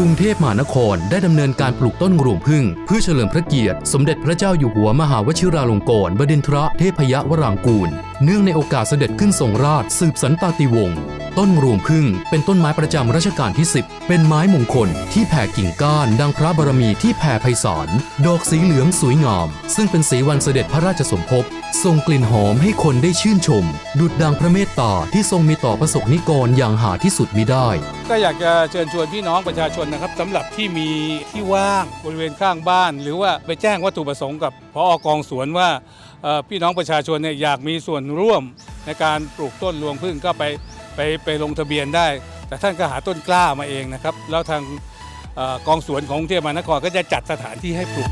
รุงเทพมหานครได้ดำเนินการปลูกต้นรวงพึ่ง เพื่อเฉลิมพระเกียรติ สมเด็จพระเจ้าอยู่หัวมหาวชิราลงกรณ์บดินทรเทพยวรางกูล เนื่องในโอกาสเสด็จขึ้นทรงราชสืบสันตติวงศ์ ต้นรวงพึ่งเป็นต้นไม้ประจำรัชกาลที่ 10 เป็นไม้มงคลที่แผ่กิ่งก้านดังพระบารมีที่แผ่ไพศาลดอกสีเหลืองสวยงาม ซึ่งเป็นสีวันเสด็จพระราชสมภพทรงกลิ่นหอมให้คนได้ชื่นชม ดุดดังพระเมตตาที่ทรงมีต่อประสบนิกรอย่างหาที่สุดมิได้ ก็อยากจะเชิญชวนพี่น้องประชาชนนะครับสำหรับที่มีที่ว่างบริเวณข้างบ้าน หรือว่าไปแจ้งวัตถุประสงค์กับพออกองสวนว่าพี่น้องประชาชนเนี่ยอยากมีส่วนร่วมในการปลูกต้นรวงพึ่งก็ไป ไปไปลงทะเบียนได้ แต่ท่านก็หาต้นกล้ามาเองนะครับ แล้วทางอกองสวนของกรุงเทพมหานครก็จะจัดสถานที่ให้ปลูก